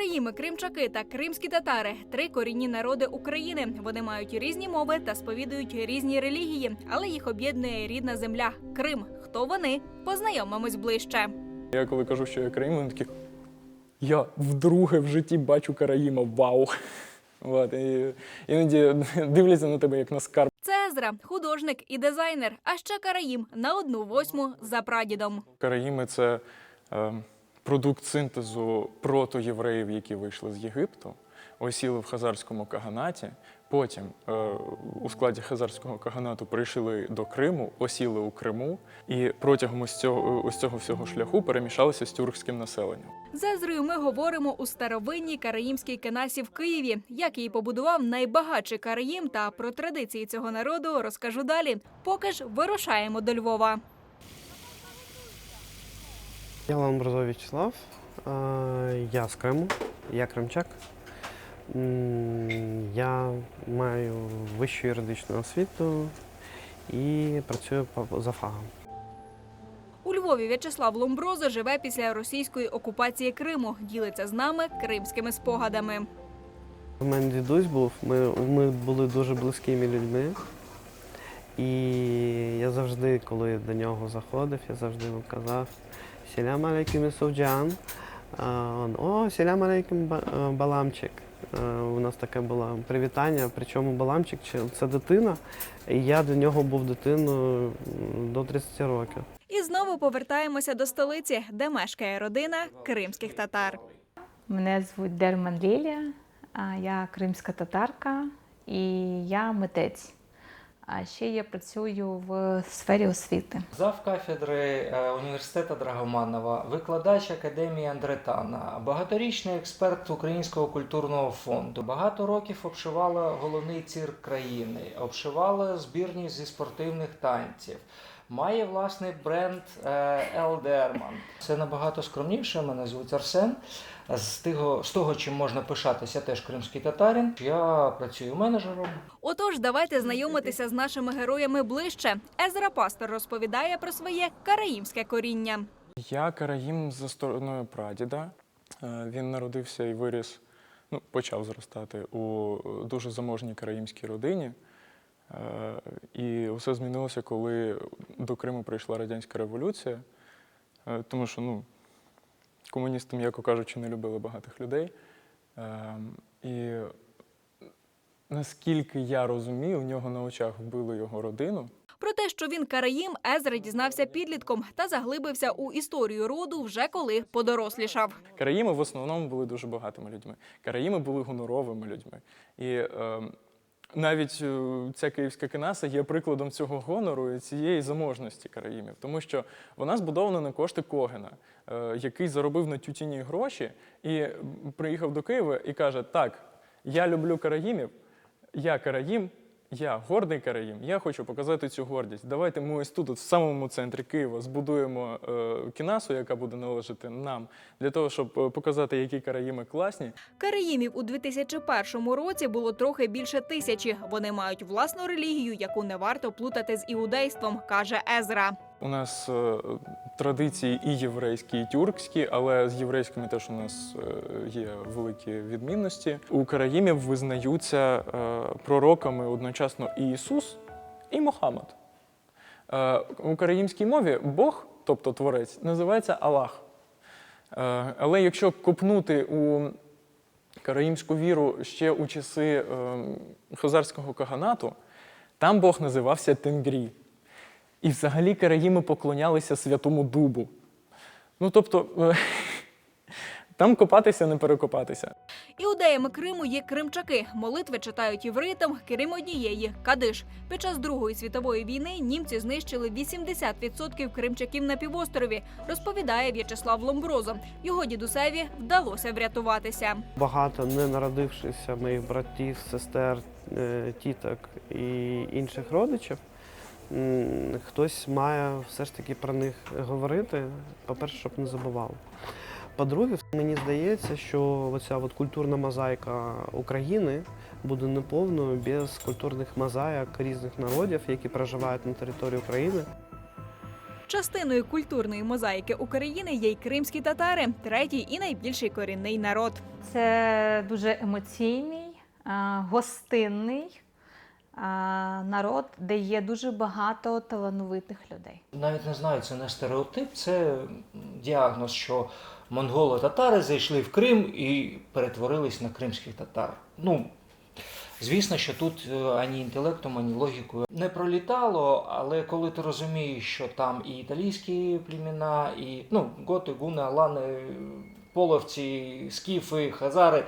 Караїми, кримчаки та кримські татари три корінні народи України. Вони мають різні мови та сповідують різні релігії, але їх об'єднує рідна земля Крим. Хто вони? Познайомимось ближче. Я коли кажу, що я Караїм, вони такі. Я вдруге в житті бачу Караїма, вау! От, і іноді дивляться на тебе як на скарб. Це Езра, художник і дизайнер, а ще Караїм на одну восьму за прадідом. Караїми це е, продукт синтезу протоєвреїв, які вийшли з Єгипту, осіли в Хазарському каганаті. Потім е, у складі Хазарського каганату прийшли до Криму, осіли у Криму, і протягом ось цього, ось цього всього шляху перемішалися з тюркським населенням. З Езрою ми говоримо у старовинній караїмській кенасі в Києві. Як її побудував найбагатший караїм та про традиції цього народу розкажу далі. Поки ж вирушаємо до Львова. Я Ламбразов Вячеслав, я з Криму, я кримчак. Я маю вищу юридичну освіту і працюю за фагом. У Львові В'ячеслав Ломброзо живе після російської окупації Криму. Ділиться з нами кримськими спогадами. У мене дідусь був, ми, ми були дуже близькими людьми. І я завжди, коли до нього заходив, я завжди йому казав Селям алейкум він, О, селям алейкум е, Баламчик. Е, У нас таке було привітання, причому Баламчик чи- це дитина, і я до нього був дитиною до 30 років. І знову повертаємося до столиці, де мешкає родина кримських татар. Мене звуть Дерман Лілія, я кримська татарка і я митець. А ще я працюю в сфері освіти. Зав кафедри е, університету Драгоманова, викладач академії Андретана, багаторічний експерт Українського культурного фонду. Багато років обшивала головний цирк країни, обшивала збірні зі спортивних танців. Має власний бренд Ел Дерман. Це набагато скромніше. Мене звуть Арсен. З того, з того, чим можна пишатися, теж кримський татарин. Я працюю менеджером. Отож, давайте знайомитися з нашими героями ближче. Езра Пастор розповідає про своє караїмське коріння. Я караїм за стороною прадіда. Е, Він народився і виріс, ну, почав зростати у дуже заможній караїмській родині. Е, І все змінилося, коли до Криму прийшла радянська революція, Е, тому що ну, комуністи, м'яко кажучи, не любили багатих людей. Е, І наскільки я розумію, у нього на очах вбили його родину. Про те, що він караїм, Езра дізнався підлітком та заглибився у історію роду вже коли подорослішав. Караїми в основному були дуже багатими людьми. Караїми були гоноровими людьми. І е, навіть е, ця київська кінаса є прикладом цього гонору і цієї заможності караїмів, тому що вона збудована на кошти Когена, е, який заробив на тютіні гроші і приїхав до Києва і каже: Так, я люблю караїмів, я караїм. Я гордий караїм, я хочу показати цю гордість. Давайте ми ось тут, от в самому центрі Києва, збудуємо е, кінасу, яка буде належати нам, для того, щоб е, показати, які караїми класні. Караїмів у 2001 році було трохи більше тисячі. Вони мають власну релігію, яку не варто плутати з іудейством, каже Езра. У нас е, традиції і єврейські, і тюркські, але з єврейськими теж у нас е, є великі відмінності. У караїмів визнаються е, пророками одночасно і Ісус, і Мохаммед. Е, у караїмській мові Бог, тобто Творець, називається Аллах. Е, але якщо копнути у караїмську віру ще у часи е, Хазарського каганату, там Бог називався Тенгрі. І взагалі караїми поклонялися святому дубу. Ну тобто, е, там копатися, не перекопатися. Іудеями Криму є кримчаки. Молитви читають євритам, крім однієї кадиш. Під час Другої світової війни німці знищили 80% кримчаків на півострові, розповідає В'ячеслав Ломброзо. Його дідусеві вдалося врятуватися. Багато не народившихся моїх братів, сестер, е, тіток і інших родичів. Хтось має все ж таки про них говорити, по-перше, щоб не забували. По-друге, мені здається, що оця от культурна мозаїка України буде неповною без культурних мозаїк різних народів, які проживають на території України. Частиною культурної мозаїки України є й кримські татари, третій і найбільший корінний народ. Це дуже емоційний, гостинний народ, де є дуже багато талановитих людей. Навіть не знаю, це не стереотип, це діагноз, що монголо-татари зайшли в Крим і перетворились на кримських татар. Ну, звісно, що тут е, ані інтелектом, ані логікою не пролітало, але коли ти розумієш, що там і італійські племена, і ну, готи, гуни, алани, половці, скіфи, хазари,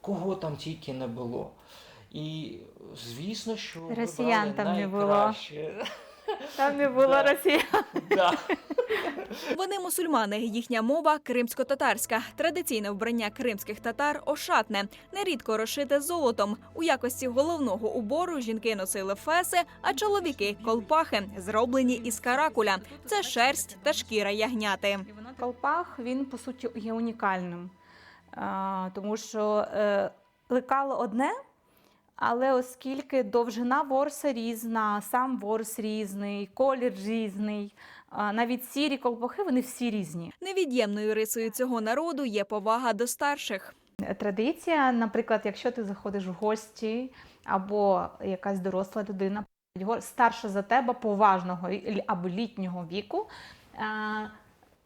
кого там тільки не було. І звісно, що Росіян там не було. Там не було Да. Росії. Да. Вони мусульмани. Їхня мова кримсько-татарська. Традиційне вбрання кримських татар ошатне, нерідко розшите золотом. У якості головного убору жінки носили феси, а чоловіки колпахи, зроблені із каракуля. Це шерсть та шкіра ягняти. Колпах він по суті є унікальним, тому що е, лекало одне, але оскільки довжина ворса різна, сам ворс різний, колір різний, навіть сірі колпахи вони всі різні. Невід'ємною рисою цього народу є повага до старших. Традиція, наприклад, якщо ти заходиш в гості або якась доросла людина, старша за тебе поважного або літнього віку.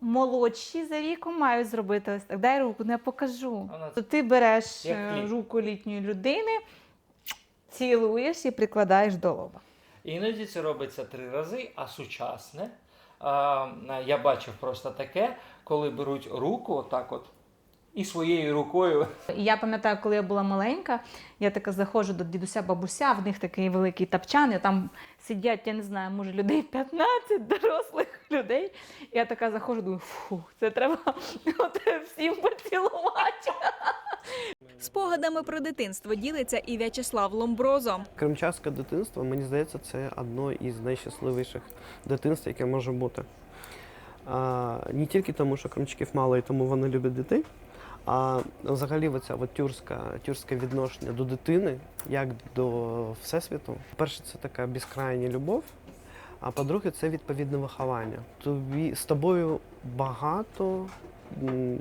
Молодші за віком мають зробити ось так. Дай руку, не покажу. Вона- То ти береш е, руку літньої людини, цілуєш і прикладаєш до лоба. Іноді це робиться три рази, а сучасне. Я бачив просто таке, коли беруть руку, отак от, і своєю рукою. Я пам'ятаю, коли я була маленька, я така заходжу до дідуся бабуся, в них такий великий тапчан, і там сидять, я не знаю, може людей 15 дорослих людей. Я така заходжу, думаю, фу, це треба от всім поцілувати. Спогадами про дитинство ділиться і В'ячеслав Ломброзо. Кримчаське дитинство, мені здається, це одно із найщасливіших дитинств, яке може бути. А, не тільки тому, що кримчаків мало і тому вони люблять дітей, а взагалі оця от тюрська, тюркське відношення до дитини, як до всесвіту. Перше, це така безкрайня любов, а по-друге, це відповідне виховання. Тобі з тобою багато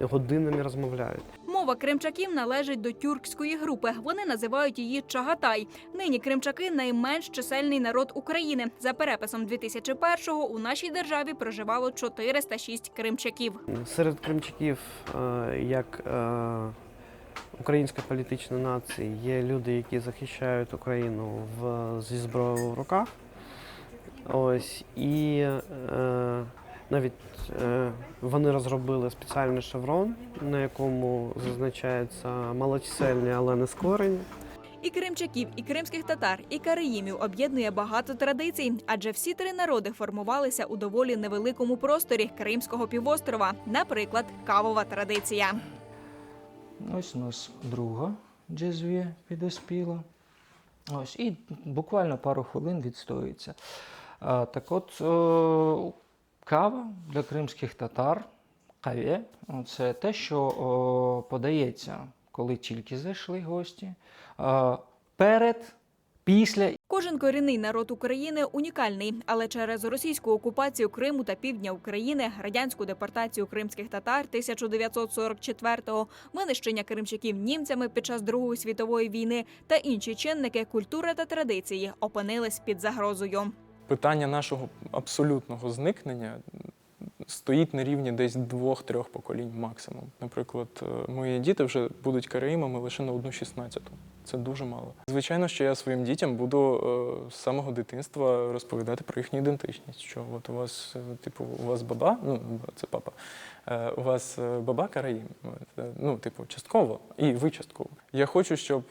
годинами розмовляють. Мова кримчаків належить до тюркської групи. Вони називають її Чагатай. Нині кримчаки найменш чисельний народ України. За переписом 2001-го у нашій державі проживало 406 кримчаків. Серед кримчаків, е, як е, українська політична нація, є люди, які захищають Україну в, зі зброєю в руках. Ось, і е, навіть е, вони розробили спеціальний шеврон, на якому зазначається малочисельні, але не скорені. І кримчаків, і кримських татар, і караїмів об'єднує багато традицій, адже всі три народи формувалися у доволі невеликому просторі Кримського півострова. Наприклад, кавова традиція. Ось у нас друга джезвія підоспіла. Ось, і буквально пару хвилин відстоюється. Так от, о, кава для кримських татар, кавє, це те, що о, подається, коли тільки зайшли гості. А, перед, після Кожен корінний народ України унікальний, але через російську окупацію Криму та півдня України, радянську депортацію кримських татар 1944-го, винищення кримчаків німцями під час Другої світової війни та інші чинники культури та традиції опинились під загрозою. Питання нашого абсолютного зникнення стоїть на рівні десь двох-трьох поколінь максимум. Наприклад, е, мої діти вже будуть караїмами лише на одну шістнадцяту. Це дуже мало. Звичайно, що я своїм дітям буду е, з самого дитинства розповідати про їхню ідентичність. Що от у вас, е, типу, у вас баба, ну це папа, у вас баба караїм. Ну, типу, частково, і ви частково. Я хочу, щоб,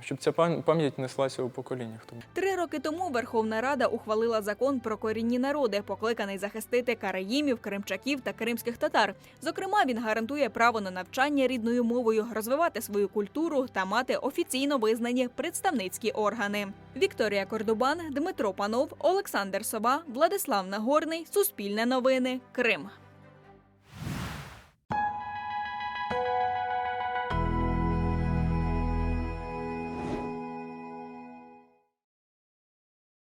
щоб ця пам- пам'ять неслася у поколіннях. Три роки тому Верховна Рада ухвалила закон про корінні народи, покликаний захистити караїмів, кримчаків та кримських татар. Зокрема, він гарантує право на навчання рідною мовою, розвивати свою культуру та мати офіційно визнані представницькі органи. Вікторія Кордубан, Дмитро Панов, Олександр Сова, Владислав Нагорний. Суспільне новини. Крим.